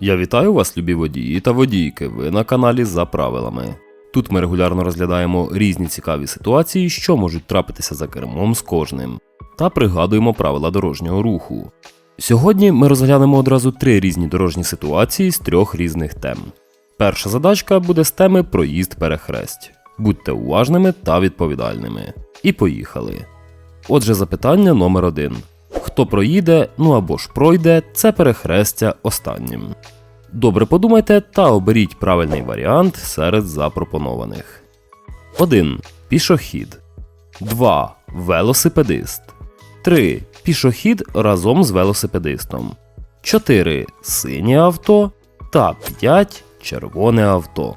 Я вітаю вас, любі водії та водійки. Ви на каналі за правилами. Тут ми регулярно розглядаємо різні цікаві ситуації, що можуть трапитися за кермом з кожним, та пригадуємо правила дорожнього руху. Сьогодні ми розглянемо одразу три різні дорожні ситуації з трьох різних тем. Перша задачка буде з теми проїзд перехресть. Будьте уважними та відповідальними. І поїхали. Отже, запитання номер один. Хто проїде, ну або ж пройде, це перехрестя останнім. Добре подумайте та оберіть правильний варіант серед запропонованих. 1. Пішохід. 2. Велосипедист. 3. Пішохід разом з велосипедистом. 4. Синє авто. Та 5. Червоне авто.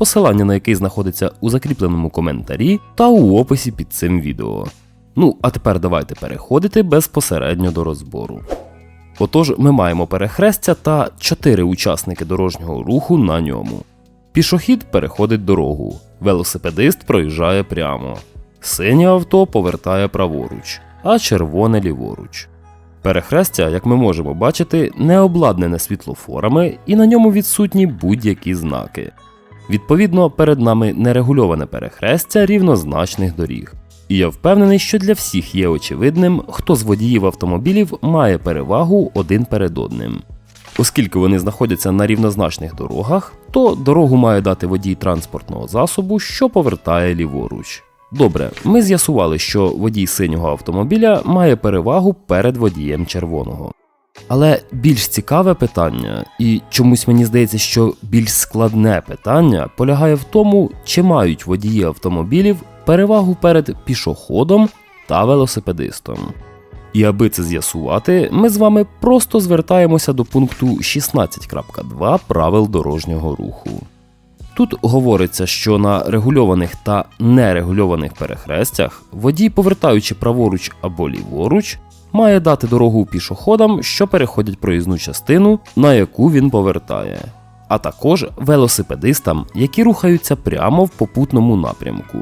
посилання на який знаходиться у закріпленому коментарі та у описі під цим відео. Ну, а тепер давайте переходити безпосередньо до розбору. Отож, ми маємо перехрестя та 4 учасники дорожнього руху на ньому. Пішохід переходить дорогу, велосипедист проїжджає прямо, синє авто повертає праворуч, а червоне ліворуч. Перехрестя, як ми можемо бачити, не обладнане світлофорами і на ньому відсутні будь-які знаки. Відповідно, перед нами нерегульоване перехрестя рівнозначних доріг. І я впевнений, що для всіх є очевидним, хто з водіїв автомобілів має перевагу один перед одним. Оскільки вони знаходяться на рівнозначних дорогах, то дорогу має дати водій транспортного засобу, що повертає ліворуч. Добре, ми з'ясували, що водій синього автомобіля має перевагу перед водієм червоного. Але більш цікаве питання, і чомусь мені здається, що більш складне питання полягає в тому, чи мають водії автомобілів перевагу перед пішоходом та велосипедистом. І аби це з'ясувати, ми з вами просто звертаємося до пункту 16.2 правил дорожнього руху. Тут говориться, що на регульованих та нерегульованих перехрестях водій, повертаючи праворуч або ліворуч, має дати дорогу пішоходам, що переходять проїзну частину, на яку він повертає, а також велосипедистам, які рухаються прямо в попутному напрямку.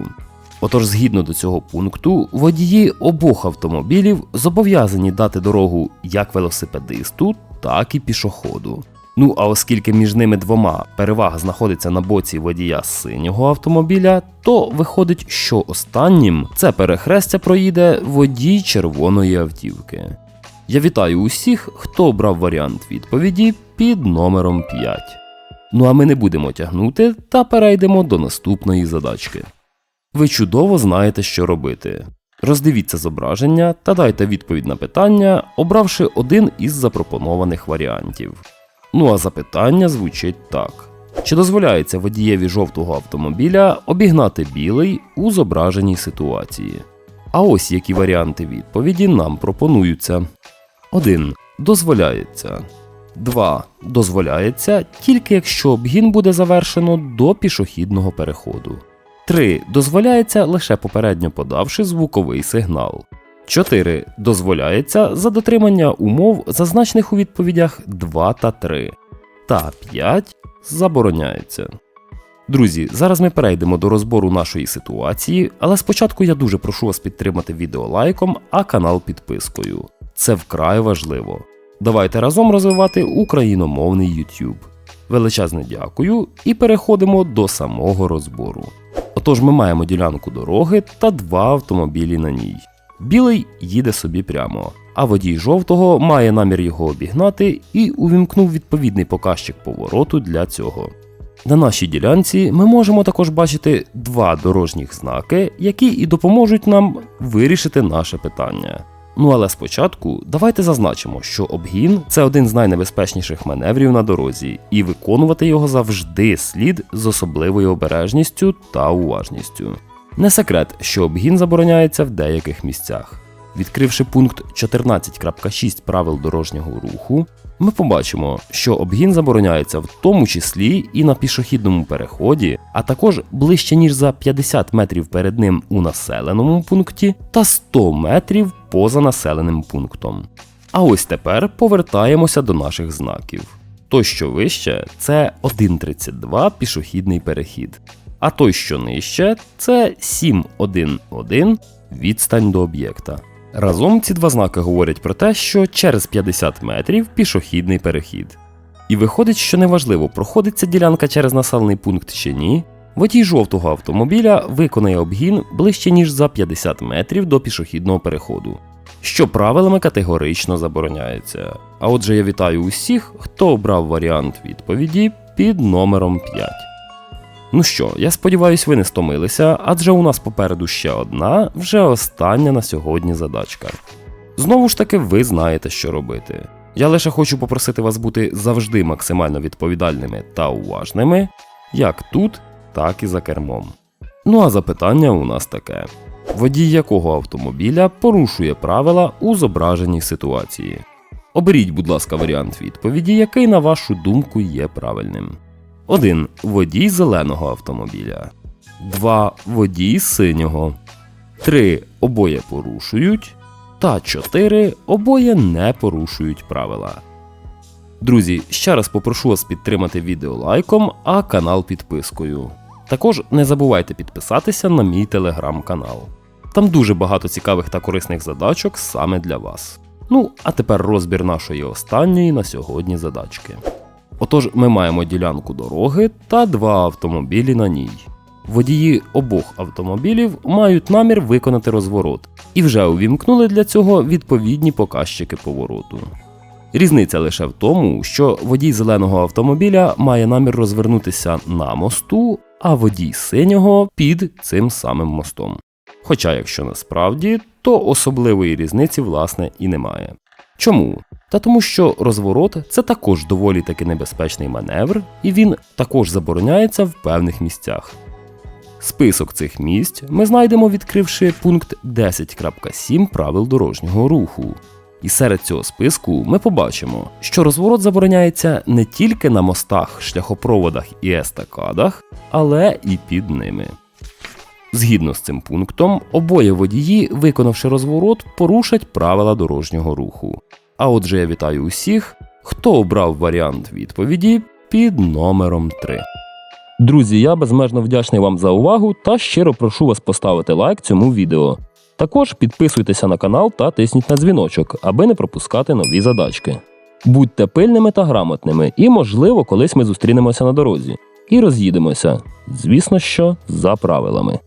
Отож, згідно до цього пункту, водії обох автомобілів зобов'язані дати дорогу як велосипедисту, так і пішоходу. Ну а оскільки між ними двома перевага знаходиться на боці водія синього автомобіля, то виходить, що останнім це перехрестя проїде водій червоної автівки. Я вітаю усіх, хто обрав варіант відповіді під номером 5. Ну а ми не будемо тягнути та перейдемо до наступної задачки. Ви чудово знаєте, що робити. Роздивіться зображення та дайте відповідь на питання, обравши один із запропонованих варіантів. Ну а запитання звучить так: чи дозволяється водієві жовтого автомобіля обігнати білий у зображеній ситуації? А ось які варіанти відповіді нам пропонуються: 1. Дозволяється. 2. Дозволяється тільки якщо обгін буде завершено до пішохідного переходу. 3. Дозволяється лише попередньо подавши звуковий сигнал. 4. Дозволяється за дотримання умов, зазначених у відповідях 2 та 3. Та 5 забороняється. Друзі, зараз ми перейдемо до розбору нашої ситуації, але спочатку я дуже прошу вас підтримати відео лайком, а канал підпискою. Це вкрай важливо. Давайте разом розвивати україномовний YouTube. Величезне дякую і переходимо до самого розбору. Отож, ми маємо ділянку дороги та два автомобілі на ній. Білий їде собі прямо, а водій жовтого має намір його обігнати і увімкнув відповідний показчик повороту для цього. На нашій ділянці ми можемо також бачити два дорожніх знаки, які і допоможуть нам вирішити наше питання. Ну але спочатку давайте зазначимо, що обгін це один з найнебезпечніших маневрів на дорозі, і виконувати його завжди слід з особливою обережністю та уважністю. Не секрет, що обгін забороняється в деяких місцях. Відкривши пункт 14.6 правил дорожнього руху, ми побачимо, що обгін забороняється в тому числі і на пішохідному переході, а також ближче ніж за 50 метрів перед ним у населеному пункті та 100 метрів поза населеним пунктом. А ось тепер повертаємося до наших знаків. Той, що вище, це 1.32 пішохідний перехід, а той, що нижче, це 7.1.1 відстань до об'єкта. Разом ці два знаки говорять про те, що через 50 метрів пішохідний перехід. І виходить, що неважливо, проходиться ділянка через населений пункт чи ні, водій жовтого автомобіля виконає обгін ближче ніж за 50 метрів до пішохідного переходу, що правилами категорично забороняється. А отже, я вітаю усіх, хто обрав варіант відповіді під номером 5. Ну що, я сподіваюсь, ви не стомилися, адже у нас попереду ще одна, вже остання на сьогодні задачка. Знову ж таки, ви знаєте, що робити. Я лише хочу попросити вас бути завжди максимально відповідальними та уважними, як тут, так і за кермом. Ну а запитання у нас таке: водій якого автомобіля порушує правила у зображеній ситуації? Оберіть, будь ласка, варіант відповіді, який, на вашу думку, є правильним. 1. Водій зеленого автомобіля. 2. Водій синього. 3. Обоє порушують. Та 4. Обоє не порушують правила. Друзі, ще раз попрошу вас підтримати відео лайком, а канал підпискою. Також не забувайте підписатися на мій телеграм-канал. Там дуже багато цікавих та корисних задачок саме для вас. Ну, а тепер розбір нашої останньої на сьогодні задачки. Отож, ми маємо ділянку дороги та два автомобілі на ній. Водії обох автомобілів мають намір виконати розворот і вже увімкнули для цього відповідні показчики повороту. Різниця лише в тому, що водій зеленого автомобіля має намір розвернутися на мосту, а водій синього під цим самим мостом. Хоча, якщо насправді, то особливої різниці власне і немає. Чому? Та тому, що розворот це також доволі таки небезпечний маневр, і він також забороняється в певних місцях. Список цих місць ми знайдемо, відкривши пункт 10.7 правил дорожнього руху. І серед цього списку ми побачимо, що розворот забороняється не тільки на мостах, шляхопроводах і естакадах, але і під ними. Згідно з цим пунктом, обоє водії, виконавши розворот, порушать правила дорожнього руху. А отже, я вітаю усіх, хто обрав варіант відповіді під номером 3. Друзі, я безмежно вдячний вам за увагу та щиро прошу вас поставити лайк цьому відео. Також підписуйтеся на канал та тисніть на дзвіночок, аби не пропускати нові задачки. Будьте пильними та грамотними, і, можливо, колись ми зустрінемося на дорозі і роз'їдемося. Звісно, що за правилами.